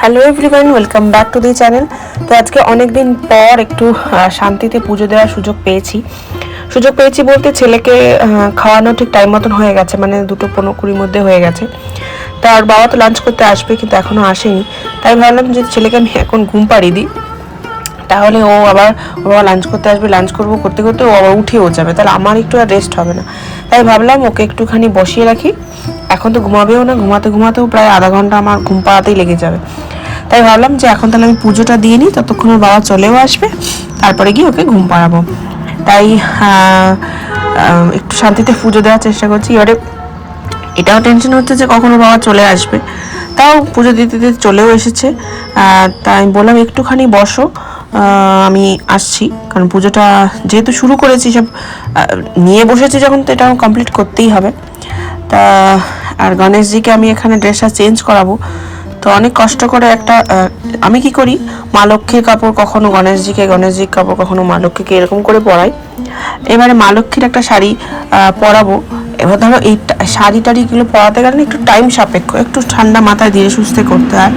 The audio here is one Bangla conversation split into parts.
Hello everyone welcome back to the channel তো আজকে অনেক দিন পর একটু শান্তিতে পুজো দেওয়ার সুযোগ পেয়েছি। সুযোগ পেয়েছি বলতে ছেলেকে খাওয়ানো ঠিক টাইম মতন হয়ে গেছে মানে দুটো পনেরো কুড়ির মধ্যে হয়ে গেছে। তার বাবা তো লাঞ্চ করতে আসবে, কিন্তু এখনও আসেনি। তাই ভাবলাম যে ছেলেকে আমি এখন ঘুম পাড়িয়ে দিই। তাহলে ও আবার, ও লাঞ্চ করতে আসবে লাঞ্চ করব, করতে করতে ও আবার উঠেও যাবে। তাহলে আমার একটু আর রেস্ট হবে না। তাই ভাবলাম ওকে একটুখানি বসিয়ে রাখি। এখন তো ঘুমাবেও না, ঘুমাতে ঘুমাতেও প্রায় আধা ঘণ্টা আমার ঘুম পাড়াতেই লেগে যাবে। তাই ভাবলাম যে এখন তাহলে আমি পুজোটা দিয়ে নিই, ততক্ষণ ওর বাবা চলেও আসবে, তারপরে গিয়ে ওকে ঘুম পাড়াবো। তাই একটু শান্তিতে পুজো দেওয়ার চেষ্টা করছি। এবারে এটাও টেনশন হচ্ছে যে কখনো বাবা চলে আসবে। তাও পুজো দিতে দিতে চলেও এসেছে। তাই আমি বললাম একটুখানি বসো। আমি আসছি। কারণ পুজোটা যেহেতু শুরু করেছি, সব নিয়ে বসেছি যখন, তো এটা কমপ্লিট করতেই হবে। তা, আর গণেশজিকে আমি এখানে ড্রেসটা চেঞ্জ করাবো। তো অনেক কষ্ট করে একটা আমি কি করি? মা লক্ষ্মীর কাপড় কখনো গণেশজিকে, গণেশজির কাপড় কখনো মা লক্ষ্মীকে এরকম করে পরাই। এবারে মা লক্ষ্মীর একটা শাড়ি পরাবো। এবার ধরো এই শাড়ি টাড়িগুলো পরাতে গেলে একটু টাইম সাপেক্ষ, একটু ঠান্ডা মাথায় ধীরে সুস্থে করতে হয়।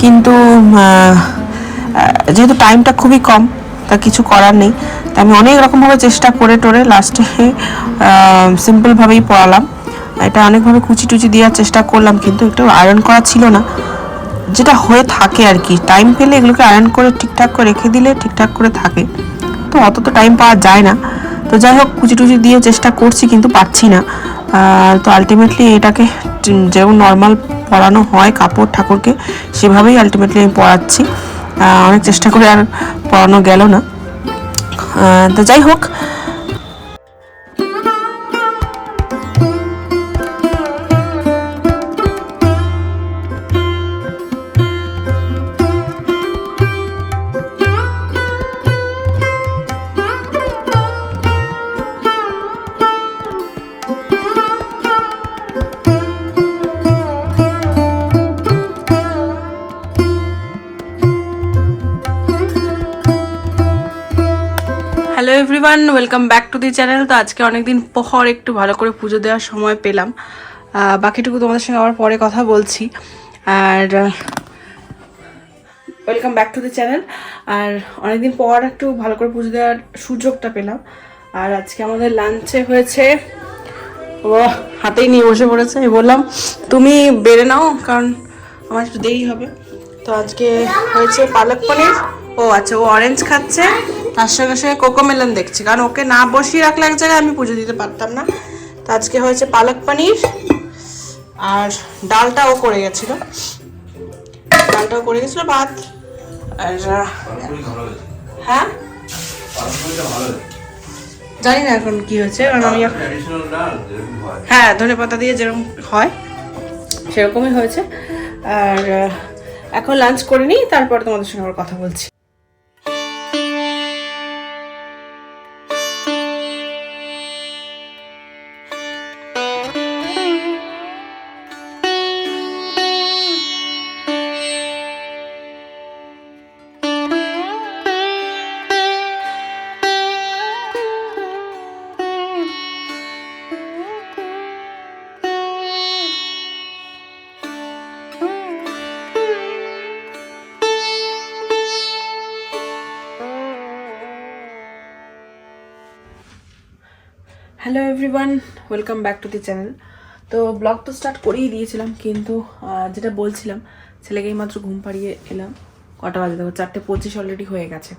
কিন্তু যেহেতু টাইমটা খুবই কম তা কিছু করার নেই। তা আমি অনেক রকমভাবে চেষ্টা করে টোরে লাস্টে সিম্পলভাবেই পড়ালাম। এটা অনেকভাবে কুচি টুচি দেওয়ার চেষ্টা করলাম কিন্তু একটু আয়রন করা ছিল না। যেটা হয়ে থাকে আর কি টাইম পেলে এগুলোকে আয়রন করে ঠিকঠাক করে রেখে দিলে ঠিকঠাক করে থাকে। তো অত তো টাইম পাওয়া যায় না। তো যাই হোক কুচি টুচি দিয়ে চেষ্টা করছি কিন্তু পাচ্ছি না। তো আলটিমেটলি এটাকে যেমন নর্মাল পরানো হয় কাপড় ঠাকুরকে সেভাবেই আলটিমেটলি আমি পরাচ্ছি। আহ, অনেক চেষ্টা করে আর পড়ানো গেল না। তো যাই হোক everyone welcome back to the channel তো আজকে অনেকদিন পর একটু ভালো করে পুজো দেওয়ার সময় পেলাম। বাকিটুকু তোমাদের সঙ্গে আবার পরে কথা বলছি। আর welcome back to the channel আর অনেকদিন পর একটু ভালো করে পুজো দেওয়ার সুযোগটা পেলাম। আর আজকে আমাদের লাঞ্চে হয়েছে, ও, হাতেই নিয়ে বসে পড়েছে। বললাম, তুমি বেড়ে নাও, কারণ আমার একটু দেরি হবে। তো আজকে হয়েছে পালক পনির। ও আচ্ছা ও অরেঞ্জ খাচ্ছে? তার সঙ্গে সঙ্গে কোকোমেলন দেখছে। কারণ ওকে না বসিয়ে রাখলে এক জায়গায় আমি পুজো দিতে পারতাম না। তো আজকে হয়েছে পালক পনির আর ডালটা ও করে গেছিল। ডালটাও করে গেছিল, ভাত আর হ্যাঁ? জানি না এখন কি হয়েছে, কারণ আমি হ্যাঁ ধনে পাতা দিয়ে যেরকম হয়, সেরকমই হয়েছে। আর এখন লাঞ্চ করে নিই, তারপর তোমাদের সঙ্গে আবার কথা বলছি। Hello everyone welcome back to the channel তো ব্লগ তো স্টার্ট করেই দিয়েছিলাম, কিন্তু যেটা বলছিলাম, ছেলেকে মাত্র ঘুম পাড়িয়ে এলাম। কটা বাজে দেখো, চারটে পঁচিশ অলরেডি হয়ে গেছে।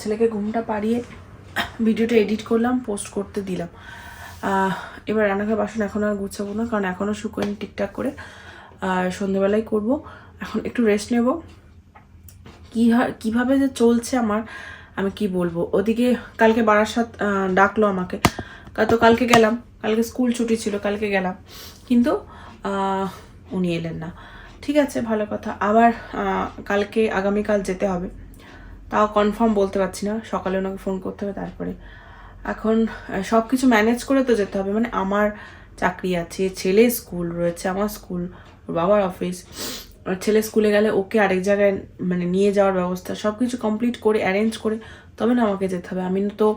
ছেলেকে ঘুমটা পাড়িয়ে ভিডিওটা এডিট করলাম পোস্ট করতে দিলাম। এবার রান্নাঘর বাসন এখন আর গুছাবো না, কারণ এখনও শুকোয়নি ঠিকঠাক করে। আর সন্ধেবেলায় করব, এখন একটু রেস্ট নেব। কি কীভাবে যে চলছে আমার, আমি কি বলব? ওদিকে কালকে বারাসাত ডাকলো আমাকে। তো কালকে গেলাম। কালকে স্কুল ছুটি ছিল, কালকে গেলাম। কিন্তু উনি এলেন না। ঠিক আছে, ভালো কথা। আবার কালকে আগামীকাল যেতে হবে। তাও কনফার্ম বলতে পারছি না। সকালে ওনাকে ফোন করতে হবে, তারপরে। এখন সব কিছু ম্যানেজ করে তো যেতে হবে। মানে আমার চাকরি আছে, ছেলে স্কুল রয়েছে, আমার স্কুল, ওর বাবার অফিস ছেলে স্কুলে গেলে ওকে আরেক জায়গায় মানে নিয়ে যাওয়ার ব্যবস্থা সব কিছু কমপ্লিট করে অ্যারেঞ্জ করে, তবে না আমাকে যেতে হবে। আমি তো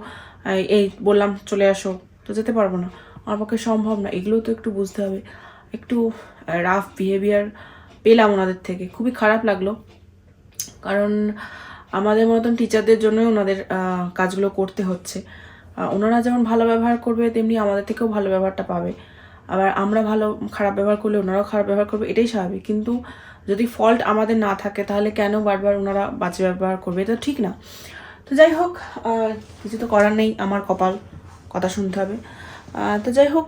এই বললাম চলে আসো, তো যেতে পারব না। আমার পক্ষে সম্ভব না এগুলোও তো একটু বুঝতে হবে। একটু রাফ বিহেভিয়ার পেলাম ওনাদের থেকে, খুবই খারাপ লাগল। কারণ আমাদের মতন টিচারদের জন্যই ওনাদের কাজগুলো করতে হচ্ছে। ওনারা যেমন ভালো ব্যবহার করবে, তেমনি আমাদের থেকেও ভালো ব্যবহারটা পাবে। আবার আমরা ভালো, খারাপ ব্যবহার করলে ওনারাও খারাপ ব্যবহার করবে, এটাই স্বাভাবিক। কিন্তু যদি ফল্ট আমাদের না থাকে, তাহলে কেন বারবার ওনারা বাজে ব্যবহার করবে? এটা ঠিক না। তো যাই হোক কিছু তো করার নেই, আমার কপাল, কথা শুনতে হবে। তো যাই হোক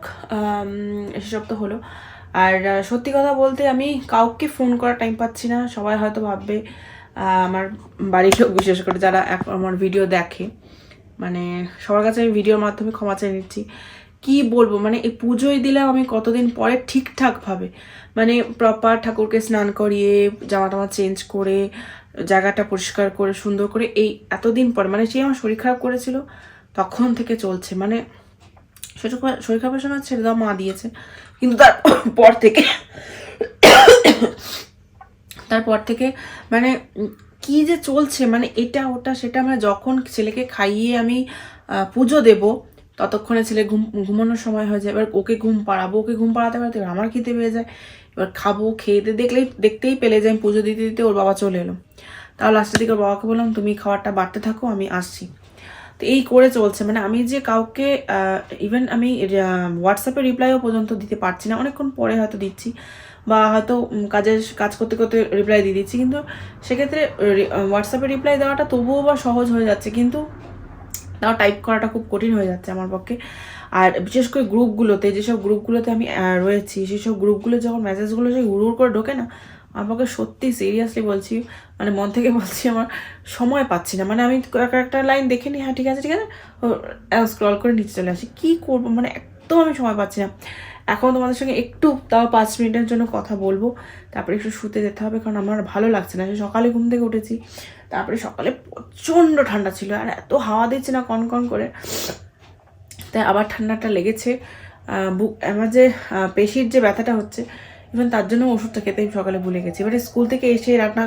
এসব তো হলো। আর সত্যি কথা বলতে আমি কাউকে ফোন করার টাইম পাচ্ছি না। সবাই হয়তো ভাববে আমার বাড়ির লোক, বিশেষ করে যারা আমার ভিডিও দেখে। মানে সবার কাছে আমি ভিডিওর মাধ্যমে ক্ষমা চেয়ে নিচ্ছি। কি বলব? মানে এই পুজোয় দিলাম আমি কতদিন পরে ঠিকঠাকভাবে মানে প্রপার ঠাকুরকে স্নান করিয়ে জামা টামা চেঞ্জ করে জায়গাটা পরিষ্কার করে, সুন্দর করে এই এতদিন পর মানে সে আমার শরীর খারাপ করেছিল, তখন থেকে চলছে। মানে শরীর খারাপ- শরীর খারাপের সময় ছেড়ে দেওয়া মা দিয়েছে। কিন্তু তার পর থেকে, তারপর থেকে মানে কি যে চলছে মানে এটা, ওটা, সেটা মানে যখন ছেলেকে খাইয়ে আমি পুজো দেব, ততক্ষণে ছেলে ঘুম, ঘুমানোর সময় হয়ে যায়। এবার ওকে ঘুম পাড়াবো, ওকে ঘুম পাড়াতে পারতে আমার খিদে পেয়ে যায়। এবার খাব, খেয়ে দিয়ে দেখলেই, দেখতেই পেলে যে আমি পুজো দিতে দিতে ওর বাবা চলে এলো। তাও লাস্টের দিকে ওর বাবাকে বললাম, তুমি খাবারটা বাড়তে থাকো, আমি আসছি। তো এই করে চলছে। মানে আমি যে কাউকে ইভেন আমি হোয়াটসঅ্যাপে রিপ্লাইও পর্যন্ত দিতে পারছি না। অনেকক্ষণ পরে হয়তো দিচ্ছি বা হয়তো কাজের, কাজ করতে করতে রিপ্লাই দিয়ে দিচ্ছি। কিন্তু সেক্ষেত্রে হোয়াটসঅ্যাপে রিপ্লাই দেওয়াটা তবুও বা সহজ হয়ে যাচ্ছে। কিন্তু তাও টাইপ করাটা খুব কঠিন হয়ে যাচ্ছে আমার পক্ষে। আর বিশেষ করে গ্রুপগুলোতে, যেসব গ্রুপগুলোতে আমি রয়েছি, সেসব গ্রুপগুলো যখন মেসেজগুলো সেই হুড় করে ঢোকে না আমার পক্ষে সত্যি সিরিয়াসলি বলছি মানে মন থেকে বলছি আমার সময় পাচ্ছি না। মানে আমি এক- একটা লাইন দেখে নিই হ্যাঁ ঠিক আছে ঠিক আছে স্ক্রল করে নিচে চলে আসি। কী করব? মানে একদম আমি সময় পাচ্ছি না। এখন তোমাদের সঙ্গে একটু তাও পাঁচ মিনিটের জন্য কথা বলব। তারপরে একটু শুতে যেতে হবে, কারণ আমার ভালো লাগছে না। সকালে ঘুম থেকে উঠেছি, তারপরে সকালে প্রচণ্ড ঠান্ডা ছিল, আর এত হাওয়া দিচ্ছে না কন কন করে। তাই আবার ঠান্ডাটা লেগেছে। বুক আমার যে পেশির যে ব্যথাটা হচ্ছে ইভেন তার জন্য ওষুধটা খেতে সকালে ভুলে গেছি। এবারে স্কুল থেকে এসে রান্না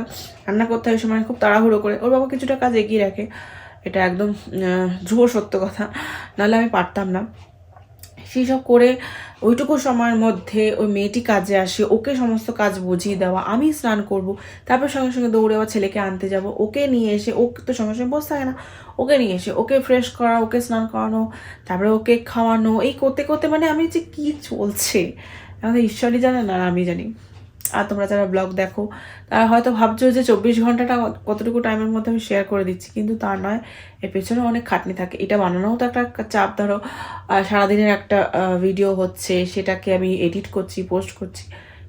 রান্না করতে হয় সময় খুব তাড়াহুড়ো করে। ওর বাবা কিছুটা কাজ এগিয়ে রাখে। এটা একদম ধ্রুব সত্য কথা। নাহলে আমি পারতাম না। সেই সব করে ওইটুকু সময়ের মধ্যে ওই মেয়েটি কাজে আসে, ওকে সমস্ত কাজ বুঝিয়ে দেওয়া, আমি স্নান করব, তারপর সঙ্গে সঙ্গে দৌড়ে আবার ছেলেকে আনতে যাব, ওকে নিয়ে এসে, ও তো সঙ্গে সঙ্গে বসে থাকে না, ওকে নিয়ে এসে, ওকে ফ্রেশ করা, ওকে স্নান করানো, তারপরে ওকে খাওয়ানো, এই করতে করতে মানে আমি যে কী চলছে? আমাদের ঈশ্বরই জানে না আমি জানি। আর তোমরা যারা ব্লগ দেখো, তারা হয়তো ভাবছ যে চব্বিশ ঘন্টাটা কতটুকু টাইমের মধ্যে আমি শেয়ার করে দিচ্ছি, কিন্তু তা নয়। এর পেছনে অনেক খাটনি থাকে। এটা বানানোও তো একটা চাপ, ধরো সারাদিনের একটা ভিডিও হচ্ছে, সেটাকে আমি এডিট করছি পোস্ট করছি।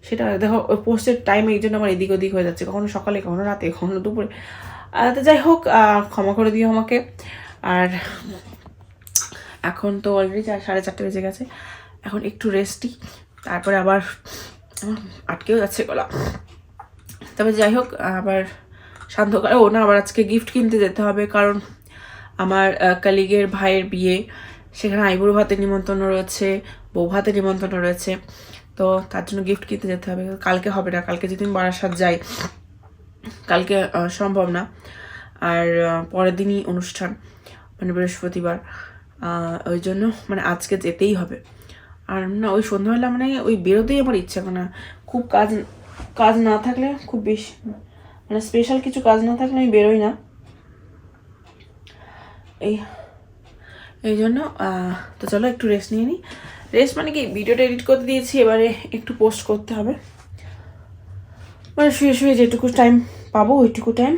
সেটা, দেখো পোস্টের টাইম এই জন্য আমার এদিক ওদিক হয়ে যাচ্ছে। কখনো সকালে, কখনো রাতে, কখনো দুপুরে। তো যাই হোক ক্ষমা করে দিও আমাকে। আর এখন তো অলরেডি সাড়ে চারটে বেজে গেছে। এখন একটু রেস্টই তারপরে আবার আটকেও যাচ্ছে গলা। তবে যাই হোক, আবার শান্তকালে ও না, আবার আজকে গিফট কিনতে যেতে হবে, কারণ আমার কালিগের ভাইয়ের বিয়ে। সেখানে আইবুড়ো ভাতের নিমন্ত্রণ রয়েছে, বউ ভাতের নিমন্ত্রণ রয়েছে। তো তার জন্য গিফট কিনতে যেতে হবে। কালকে হবে না, কালকে যদি আমি বারাসাত যাই, কালকে সম্ভব না। আর পরের দিনই অনুষ্ঠান মানে বৃহস্পতিবার। ওই জন্য মানে আজকে যেতেই হবে। আর না ওই সন্ধ্যাবেলা মানে ওই বেরোতেই আমার ইচ্ছা করে না। খুব কাজ কাজ না থাকলে খুব বেশি মানে স্পেশাল কিছু কাজ না থাকলে আমি বেরোই না। এই এই জন্য তো চলো একটু রেস্ট নিয়ে নিই রেস্ট মানে কি ভিডিওটা এডিট করতে দিয়েছি এবারে একটু পোস্ট করতে হবে। মানে শুয়ে শুয়ে যেটুকু টাইম পাবো ওইটুকু টাইম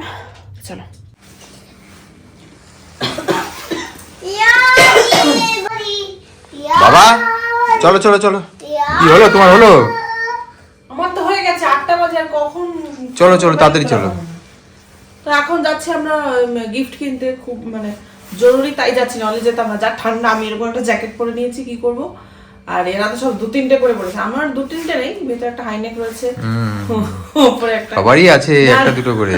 চলো। বাবা? চলো চলো চলো। কি হলো? তোমার হলো? আমার তো হয়ে গেছে আটটা বাজে আর কখন চলো চলো তাড়াতাড়ি চলো। তো এখন যাচ্ছি আমরা গিফট কিনতে খুব মানে জরুরি তাই যাচ্ছি নাহলে যেতাম না যা ঠান্ডা আমি এরকম একটা জ্যাকেট পরে নিয়েছি কি করব? আর এরা তো সব দু তিনটে করে পড়েছে। আমার দু তিনটে নেই ভেতরে একটা হাইনেক রয়েছে। উপরে একটা সবারই আছে একটা দুটো করে।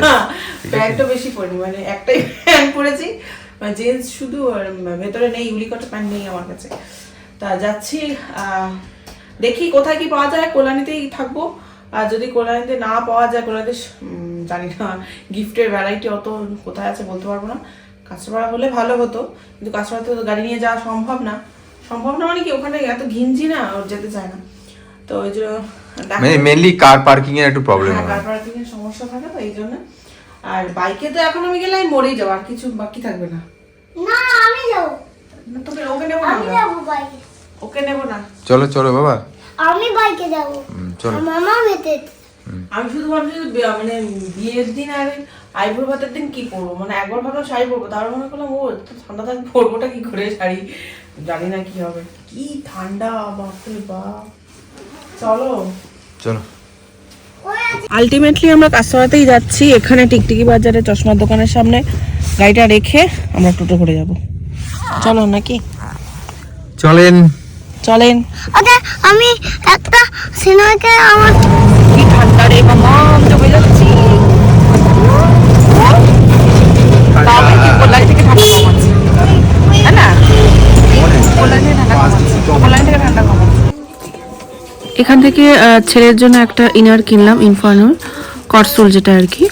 প্যান্টটা বেশি পরিনি মানে একটাই প্যান্ট পরেছি। মানে জিন্স শুধু আর ভেতরে নেই উলিকটা প্যান্ট নেই আমার কাছে। তা যাচ্ছি দেখি কোথায় কি পাওয়া যায় কল্যাণীতেই থাকব। আর যদি কল্যাণীতে না পাওয়া যায় কল্যাণীতে জানি না গিফটের ভ্যারাইটি অত কোথায় আছে বলতে পারব না। কাস্টমার হলে ভালো হতো কিন্তু কাস্টমার তো গাড়ি নিয়ে যাওয়া সম্ভব না। সম্ভব না মানে কি ওখানে এত ঘিঞ্জি না ওর যেতে চায় না। তো ওই জন্য মানে মেনলি কার পার্কিং এর একটু প্রবলেম হ্যাঁ, কার পার্কিং এর সমস্যা থাকে তো এই জন্য। আর বাইকে তো এখন আমি গেলে আমি মরেই যাব আর কিছু বাকি থাকবে না। না আমি যাব। না, তোকে ওকে নেব না আমি। যাব বাইকে ওকে নেব না। চলো চলো বাবা। আমি বাইকে যাব। হুম, চলো। মামা মেতে আমি শুধু ভাবছি যে বিয়ে- মানে বিয়ের দিন আর আইবুড়ো ভাতের দিন কি পরবো মানে একবার ভাবলাম শাড়ি পরবো তার মনে করলাম ও ঠান্ডা থাকবে পরবোটা কি করে শাড়ি জানি না কি হবে। কি ঠান্ডা বাপরে বাপ। চলো। চলো। আলটিমেটলি আমরা কাস্তরাতেই যাচ্ছি এখানে টিকটিকি বাজারে চশমার দোকানের সামনে। গাড়িটা রেখে আমরা টোটো করে যাব। চলো নাকি? চলেন। চলেন। ওকে আমি একটা সিনেমাকে আমার কি ঠান্ডা রে মামা আমি তো কি থেকে ঠান্ডা তাই না? এখান থেকে ছেলের জন্য একটা ইনার কিনলাম ইনফানোর কটসোল যেটা আর কি।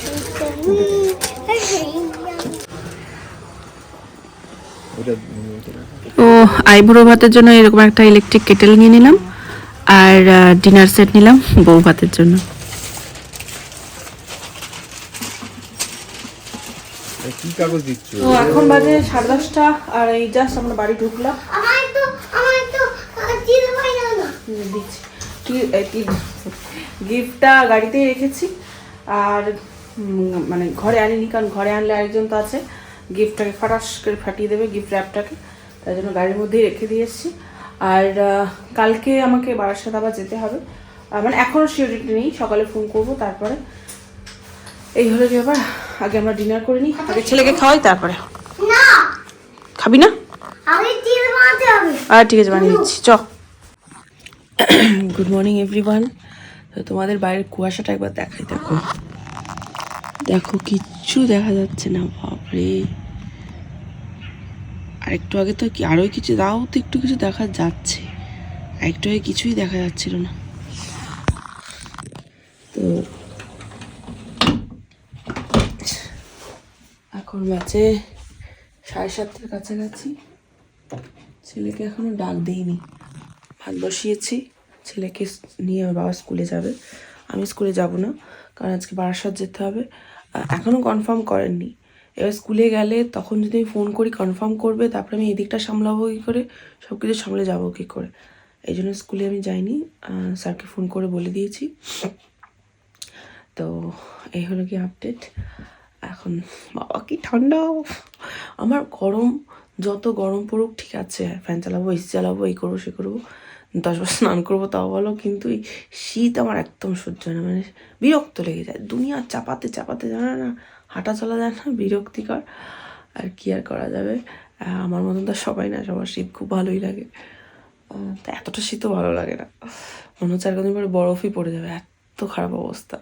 ও আইবুড়ো ভাতের জন্য এরকম একটা ইলেকট্রিক কেটেল নিয়ে নিলাম আর ডিনার সেট নিলাম বউ ভাতের জন্য। কি কাগজ দিচ্ছ? তো এখন বাজে সাড়ে দশটা আর এই জাস্ট আমরা বাড়ি ঢুকলাম। গিফটটা গাড়িতেই রেখেছি। আর মানে ঘরে আনিনি কারণ ঘরে আনলে আরেকজন তো আছে। গিফটটাকে ফাটাস করে ফাটিয়ে দেবে গিফট র্যাপটাকে তাই জন্য গাড়ির মধ্যেই রেখে দিয়ে এসেছি। আর কালকে আমাকে বারাসাত আবার যেতে হবে। মানে এখনও সিওরিটি নেই সকালে ফোন করব তারপরে এই হলো ব্যাপার। আগে আমরা ডিনার করে নিই আগে ছেলেকে খাওয়াই তারপরে। খাবি না? আর ঠিক আছে বানিয়ে দিচ্ছি চ গুড মর্নিং এভরিওয়ান তো তোমাদের বাইরের কুয়াশাটা একবার দেখাই দেখো। দেখো কিচ্ছু দেখা যাচ্ছে না বাপরে। আর একটু আগে তো কি আরোই কিছু তাও তো একটু কিছু দেখা যাচ্ছে। আর একটু আগে কিছুই দেখা যাচ্ছিল না। তো এখন বাজে সাড়ে সাতটার কাছাকাছি। ছেলেকে এখনও ডাক দিইনি। ভাত বসিয়েছি। ছেলেকে নিয়ে আমার বাবা স্কুলে যাবে। আমি স্কুলে যাব না কারণ আজকে বারাসাত যেতে হবে। আহ, এখনও কনফার্ম করেননি। এবার স্কুলে গেলে তখন যদি আমি ফোন করি কনফার্ম করবে, তারপরে আমি এদিকটা সামলাবো কী করে? সব কিছু সামলে যাব কী করে? এই জন্য স্কুলে আমি যাইনি। স্যারকে ফোন করে বলে দিয়েছি। তো এই হলো কি আপডেট এখন বাবা কি ঠান্ডা আমার গরম, যত গরম পড়ুক, ঠিক আছে ফ্যান চালাবো এসি চালাবো, এই করব, সে করব, দশ বার স্নান করব, তাও বলো কিন্তু এই শীত আমার একদম সহ্য হয় না মানে বিরক্ত লেগে যায়। দুনিয়া চাপাতে চাপাতে, জানা না হাঁটা চলা যায় না বিরক্তিকর। আর কি আর করা যাবে? আমার মতন তো সবাই না সবার শীত খুব ভালোই লাগে। তা এতটা শীতও ভালো লাগে না। মনে হচ্ছে আর কদিন পরে বরফই পড়ে যাবে এত খারাপ অবস্থা।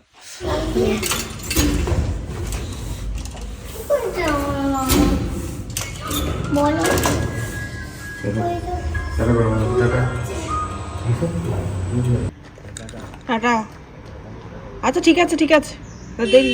আচ্ছা ঠিক আছে ঠিক আছে। দেরি